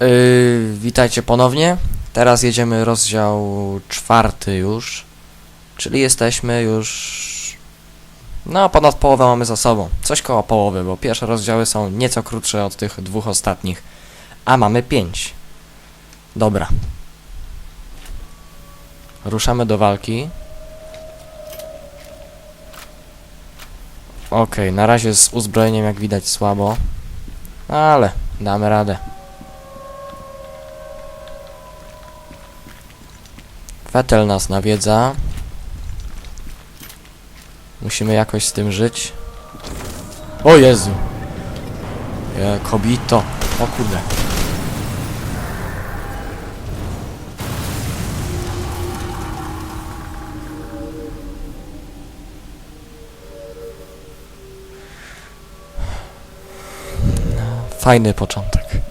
Yy, witajcie ponownie. Teraz jedziemy rozdział czwarty już. Czyli jesteśmy już... No, ponad połowę mamy za sobą. Coś koło połowy, bo pierwsze rozdziały są nieco krótsze od tych dwóch ostatnich. A mamy pięć. Dobra. Ruszamy do walki. Okej, na razie z uzbrojeniem jak widać słabo. Ale damy radę. Fetel nas nawiedza. Musimy jakoś z tym żyć. O Jezu! Je, kobito. O kurde. Fajny początek.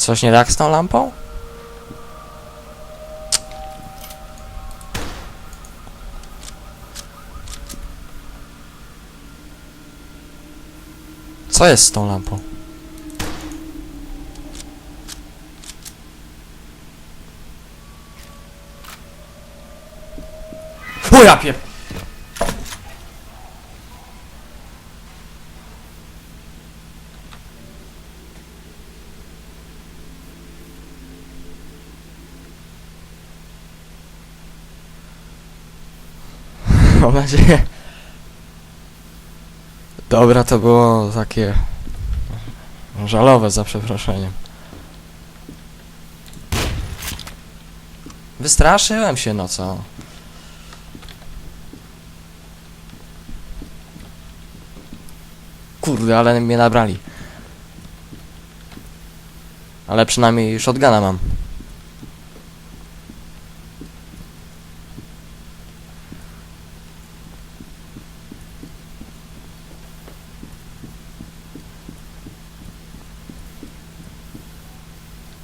Coś nie tak z tą lampą? Co jest z tą lampą? O ja pier... Mam nadzieję... Dobra, to było takie... Żalowe, za przeproszeniem. Wystraszyłem się, no co? Kurde, ale mnie nabrali. Ale przynajmniej shotguna mam.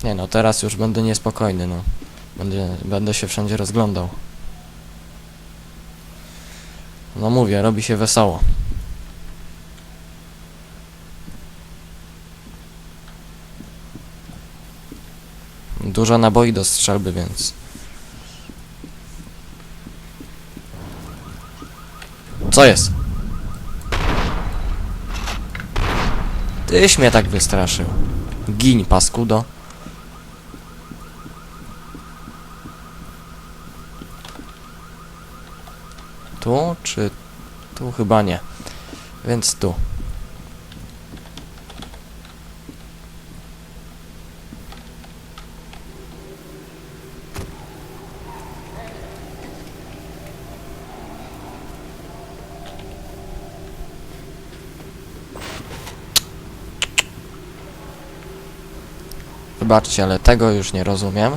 Nie no, teraz już będę niespokojny, no. Będę, będę się wszędzie rozglądał. No mówię, robi się wesoło. Dużo naboi do strzelby, więc... Co jest? Tyś mnie tak wystraszył. Giń, paskudo. Tu, czy... Tu chyba nie. Więc tu. Wybaczcie, ale tego już nie rozumiem.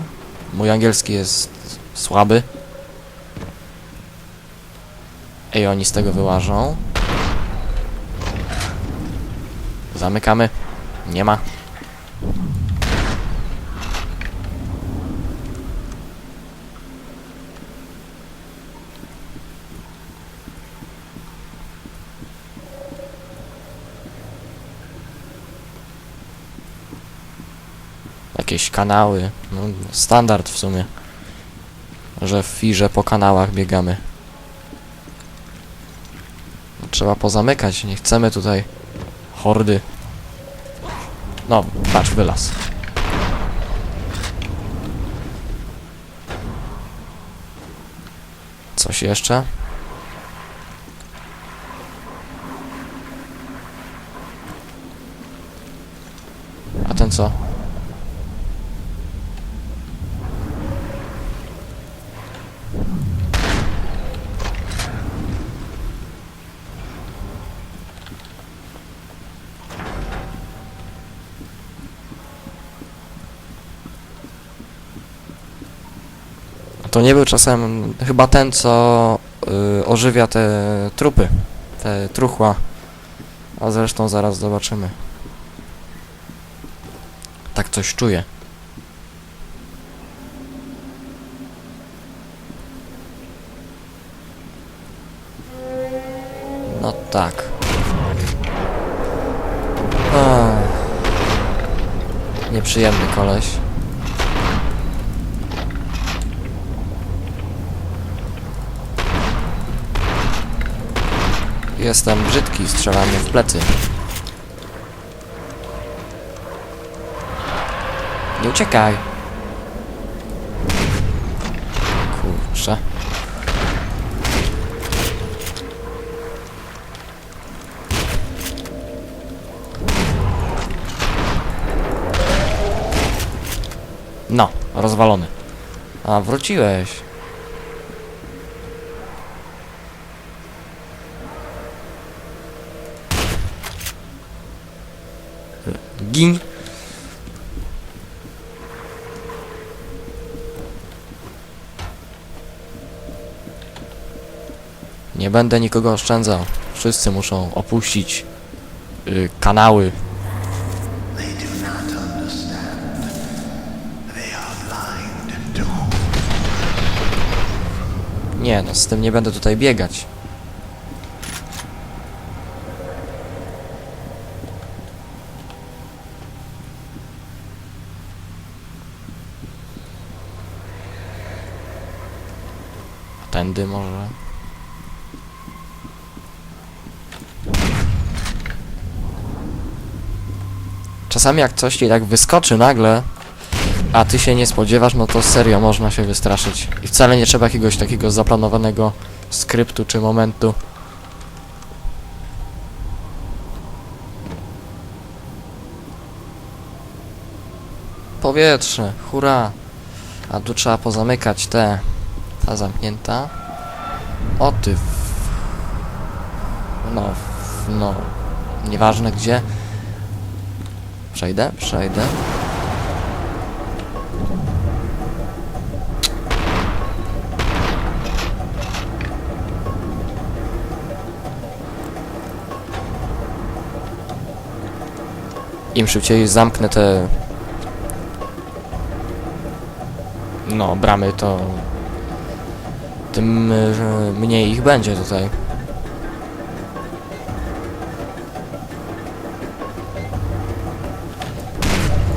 Mój angielski jest słaby. Ej, oni z tego wyłażą. Zamykamy. Nie ma. Jakieś kanały. No, standard w sumie. Że w firze po kanałach biegamy. Trzeba pozamykać, nie chcemy tutaj hordy. No, patrz, wylas. Coś jeszcze? A ten co? To nie był czasem chyba ten, co y, ożywia te trupy, te truchła. A zresztą zaraz zobaczymy. Tak coś czuję. No tak. Ach. Nieprzyjemny koleś. Jestem brzydki, strzela w plecy. Nie uciekaj. Kurczę. No, rozwalony. A, wróciłeś. Gin. Nie będę nikogo oszczędzał. Wszyscy muszą opuścić y, kanały. Nie, no z tym nie będę tutaj biegać. Tędy może. Czasami jak coś ci tak wyskoczy nagle, a ty się nie spodziewasz, no to serio można się wystraszyć. I wcale nie trzeba jakiegoś takiego zaplanowanego skryptu czy momentu. Powietrze, hurra! A tu trzeba pozamykać te... Ta zamknięta. O ty... w- No, w- no... Nieważne gdzie. Przejdę, przejdę. Im szybciej zamknę te... No, bramy, to... Tym y, mniej ich będzie tutaj.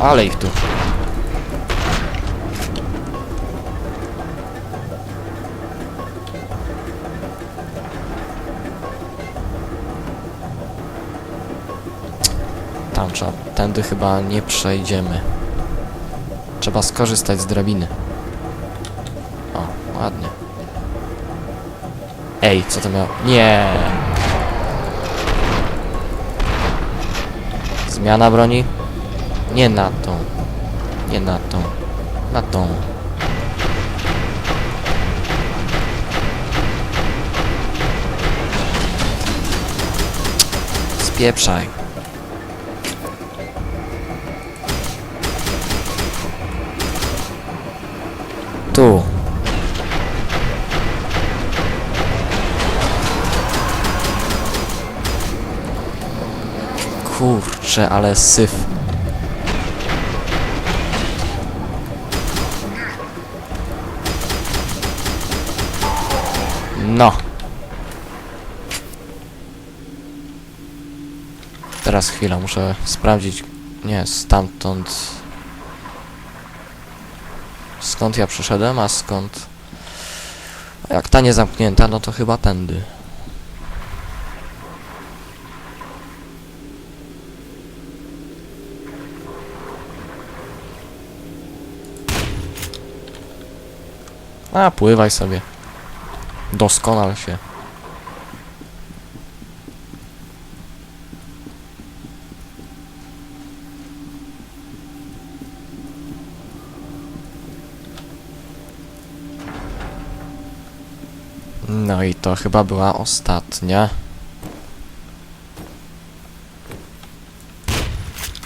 Ale ich tu. Tam trzeba, tędy chyba nie przejdziemy. Trzeba skorzystać z drabiny. Ej, co to miało? Nie. Zmiana broni? Nie na tą. Nie na tą. Na tą. Spieprzaj. Tu. Kurczę, ale syf. No. Teraz chwila, muszę sprawdzić. Nie, stamtąd. Skąd ja przyszedłem, a skąd... Jak ta nie zamknięta, no to chyba tędy. A, pływaj sobie. Doskonal się. No i to chyba była ostatnia.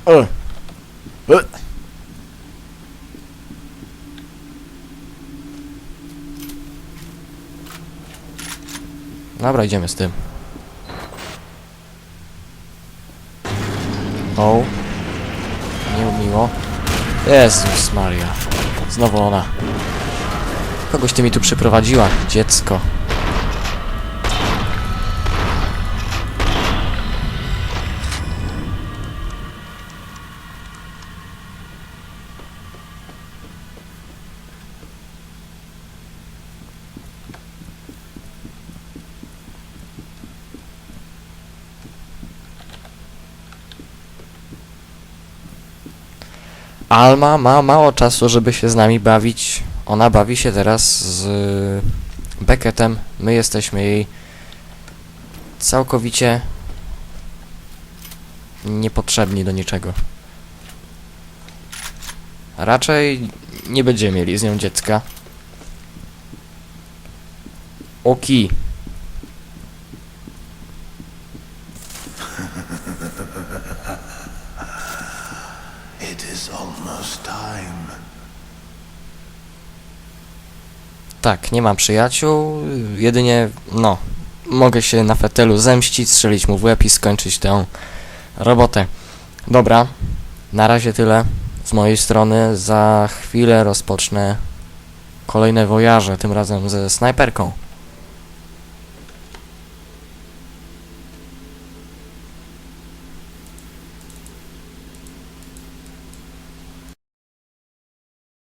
E. E. Dobra, idziemy z tym. O. Miło. Jezus Maria. Znowu ona. Kogoś ty mi tu przyprowadziła, dziecko. Alma ma mało czasu, żeby się z nami bawić. Ona bawi się teraz z Beckettem. My jesteśmy jej całkowicie niepotrzebni do niczego. Raczej nie będziemy mieli z nią dziecka. Oki. It Tak, nie mam przyjaciół, jedynie, no, mogę się na fetelu zemścić, strzelić mu w łeb i skończyć tę robotę. Dobra, na razie tyle z mojej strony, za chwilę rozpocznę kolejne wojaże, tym razem ze snajperką.